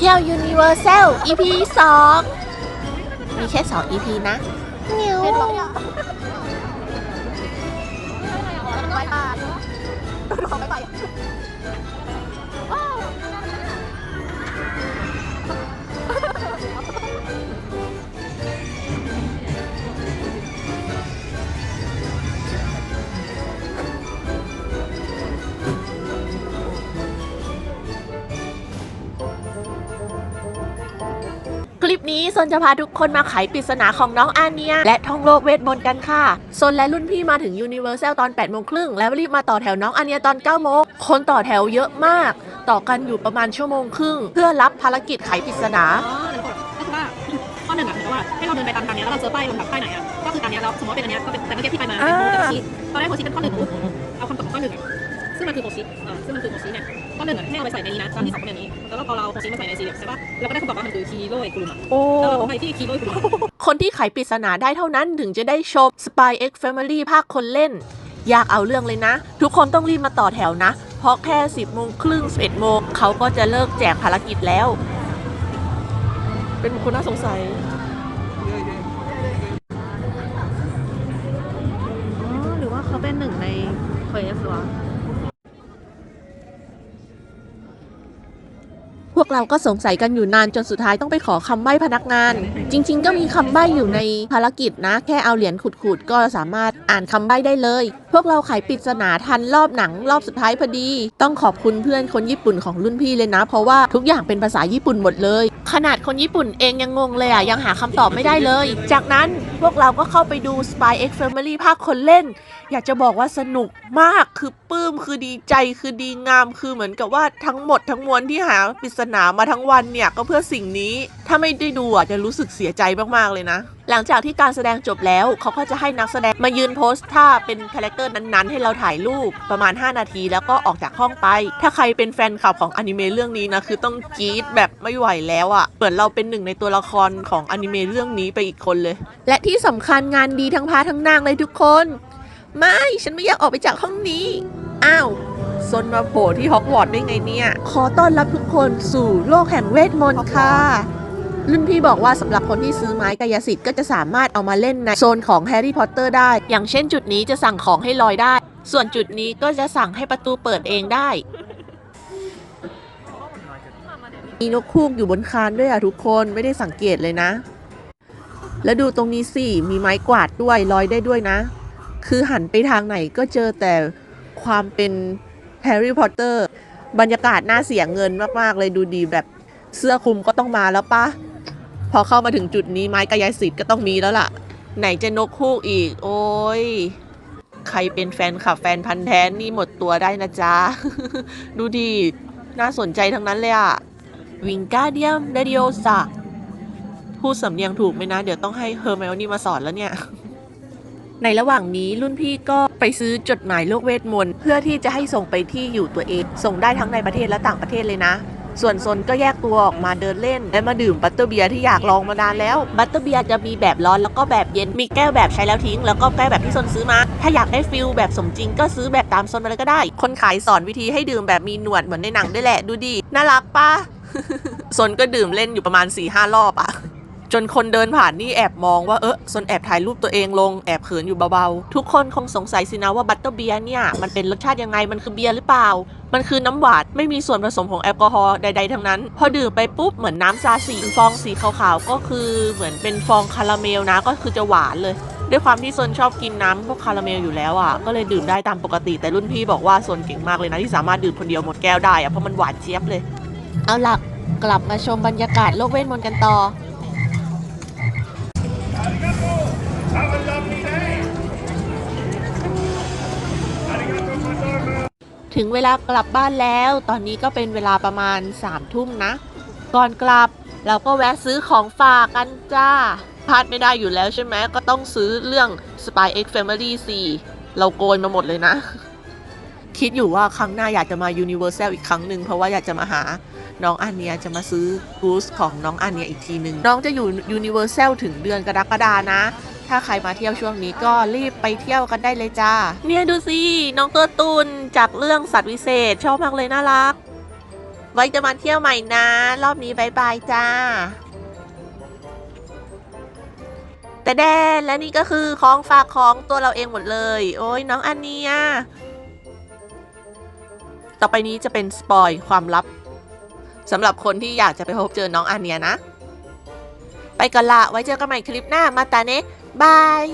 เที่ยว Universal EP 2มีแค่2 EP นะเงี้ยว ลิปนี้ซนจะพาทุกคนมาไขปริศนาของน้องอาเนีย และท่องโลกเวทมนต์กันค่ะซนและรุ่นพี่มาถึง Universal ตอน8โมงครึ่งแล้วรีบมาต่อแถวน้องอาเนียตอน9โมงคนต่อแถวเยอะมาก ต่อกันอยู่ประมาณชั่วโมงครึ่ง เพื่อรับภารกิจไขปริศนาอ๋อหนึ่งกฎก็คือว่าข้อหนึ่งอะเหมือนกับว่าให้เราเดินไปตามทางเนี้ยแล้วเราเจอป้ายลำดับป้ายไหนอะก็คือตามเนี้ยแล้วสมมติว่าเป็นอันเนี้ยก็เป็นแต่เมื่อกี้ที่ไปมาเป็นโมแต่โมชิตอนแรกโมชิเป็นข้อหนึ่งปุ๊บเอาคำตอบของข้อหนึ่งอะซึ่งมันคือโมชิเออซึ่งมันคือโมชิเนี่ย ข้อหนึ่งอะให้เอาไปใส่ในนี้นะตอนที่สองเป็นอันนี้ แล้วก็พอเราเอาโมชิมาใส่ในสี่เหลี่ยมใช่ปะเราก็ได้คำตอบว่ามันคือคีโร่ไอกลุ่มอะโอ้ แล้วเราก็ไปที่คีโร่ไอกลุ่ม คนที่ไขปริศนาได้เท่านั้นถึงจะได้ชม Spy X Family ภาคคนเล่น อยากเอาเรื่องเลยนะ ทุกคนต้องรีบมาต่อแถวนะ เพราะแค่ 10โมงครึ่ง11โมงเขาก็จะเลิกแจกภารกิจแล้ว เป็นบุคคลน่าสงสัย อ๋อหรือว่าเขาเป็นหนึ่งในเควสวะ กเราก็สงสัยกันอยู่นานจนสุดท้ายต้องไปขอคำใบ้พนักงาน จริง ๆ ก็มีคำใบ้อยู่ในภารกิจนะ แค่เอาเหรียญขูดๆก็สามารถอ่านคำใบ้ได้เลยพวกเราไขปริศนาทันรอบหนังรอบสุดท้ายพอดี ต้องขอบคุณเพื่อนคนญี่ปุ่นของรุ่นพี่เลยนะ เพราะว่าทุกอย่างเป็นภาษาญี่ปุ่นหมดเลย ขนาดคนญี่ปุ่นเองยังงงเลยอะ ยังหาคำตอบไม่ได้เลย จากนั้นพวกเราก็เข้าไปดู Spy X Family ภาคคนเล่น อยากจะบอกว่าสนุกมากคือปลื้มคือดีใจคือดีงามคือเหมือนกับว่าทั้งหมดทั้งมวลที่หาปริศนามาทั้งวันเนี่ยก็เพื่อสิ่งนี้ ถ้าไม่ได้ดูอะจะรู้สึกเสียใจมากๆเลยนะ หลังจากที่การแสดงจบแล้วเขาก็จะให้นักแสดงมายืนโพสท่าเป็นคาแรคเตอร์นั้นๆ ให้เราถ่ายรูปประมาณ 5 นาทีแล้วก็ออกจากห้องไป ถ้าใครเป็นแฟนคลับของอนิเมะเรื่องนี้นะคือต้องกรี๊ดแบบไม่ไหวแล้วอะเหมือนเราเป็นหนึ่งในตัวละครของอนิเมะเรื่องนี้ไปอีกคนเลย และที่สำคัญงานดีทั้งพาทั้งนางเลยทุกคน ไม่ฉันไม่อยากออกไปจากห้องนี้อ้าวซนมาโผล่ที่ฮอกวอตส์ได้ไงเนี่ย ขอต้อนรับทุกคนสู่โลกแห่งเวทมนต์ค่ะ รุ่นพี่บอกว่าสำหรับคนที่ซื้อไม้กายสิทธิ์ก็จะสามารถเอามาเล่นในโซนของแฮร์รี่พอตเตอร์ได้ อย่างเช่นจุดนี้จะสั่งของให้ลอยได้ ส่วนจุดนี้ก็จะสั่งให้ประตูเปิดเองได้ มีนกคูกอยู่บนคานด้วยอะทุกคนไม่ได้สังเกตเลยนะ แล้วดูตรงนี้สิ มีไม้กวาดด้วยลอยได้ด้วยนะ คือหันไปทางไหนก็เจอแต่ความเป็นแฮร์รี่พอตเตอร์บรรยากาศน่าเสียเงินมาก ๆ เลยดูดีแบบเสื้อคลุมก็ต้องมาแล้วปะ พอเข้ามาถึงจุดนี้ไม้กายสิทธิ์ก็ต้องมีแล้วล่ะ ไหนจะนกฮูกอีก โอ้ย ใครเป็นแฟนขับแฟนพันธ์แท้นี่หมดตัวได้นะจ๊ะ ดูดีน่าสนใจทั้งนั้นเลยอะวิงการเดียมเดดิโอซาพูดสำเนียงถูกไหมนะ เดี๋ยวต้องให้เฮอร์เมลนี่มาสอนแล้วเนี่ย ในระหว่างนี้รุ่นพี่ก็ไปซื้อจดหมายโลกเวทมนต์ เพื่อที่จะให้ส่งไปที่อยู่ตัวเอง ส่งได้ทั้งในประเทศและต่างประเทศเลยนะ ส่วนซนก็แยกตัวออกมาเดินเล่น และมาดื่มบัตเตอร์เบียร์ที่อยากลองมานานแล้ว บัตเตอร์เบียร์จะมีแบบร้อนแล้วก็แบบเย็น มีแก้วแบบใช้แล้วทิ้ง แล้วก็แก้วแบบที่ซนซื้อมา ถ้าอยากได้ฟิลแบบสมจริงก็ซื้อแบบตามซนมาเลยก็ได้ คนขายสอนวิธีให้ดื่มแบบมีหนวดเหมือนในหนังด้วยแหละ ดูดี น่ารักปะซนก็ดื่มเล่นอยู่ประมาณ4ี่ห้ารอบอะ จนคนเดินผ่านนี่แอบมองว่าเออซนแอบถ่ายรูปตัวเองลงแอบเขินอยู่เบาๆ ทุกคนคงสงสัยสินะว่าบัตเตอร์เบียร์เนี่ย มันเป็นรสชาติยังไงมันคือเบียร์หรือเปล่า มันคือน้ำหวานไม่มีส่วนผสมของแอลกอฮอล์ใดๆทั้งนั้น พอดื่มไปปุ๊บเหมือนน้ำซาสีฟองสีขาวๆก็คือเหมือนเป็นฟองคาราเมลนะก็คือจะหวานเลยด้วยความที่ซนชอบกินน้ำพวกคาราเมลอยู่แล้วอะ ก็เลยดื่มได้ตามปกติ แต่รุ่นพี่บอกว่าซนเก่งมากเลยนะ ที่สามารถดื่มคนเดียวหมดแก้วได้อะ เพราะมันหวานเจี๊ยบเลย เอาล่ะ กลับมาชมบรรยากาศโลกเวทมนต์กันต่อ ถึงเวลากลับบ้านแล้ว ตอนนี้ก็เป็นเวลาประมาณ3ามทุ่มนะ ก่อนกลับเราก็แวะซื้อของฝากกันจ้าพลาดไม่ได้อยู่แล้วใช่ไหม ก็ต้องซื้อเรื่อง Spy X Family 4 เราโกยมาหมดเลยนะ คิดอยู่ว่าครั้งหน้าอยากจะมา Universal อีกครั้งหนึ่งเพราะว่าอยากจะมาหาน้องอันเนียจะมาซื้อกูสของน้องอันเนียอีกทีหนึ่งน้องจะอยู่ Universal ถึงเดือนกรกฎานะ ถ้าใครมาเที่ยวช่วงนี้ก็รีบไปเที่ยวกันได้เลยจ้า เนี่ยดูสิ น้องตัวตุนจากเรื่องสัตว์วิเศษ ชอบมากเลยน่ารัก ไว้จะมาเที่ยวใหม่นะ รอบนี้บายบายจ้า แต่แดนและนี่ก็คือของฝากของตัวเราเองหมดเลย โอ้ยน้องอันเนียต่อไปนี้จะเป็นสปอยความลับสำหรับคนที่อยากจะไปพบเจอน้องอันเนียนะ ไปก่อนละไว้เจอกันใหม่คลิปหน้ามาตาเนะ บาย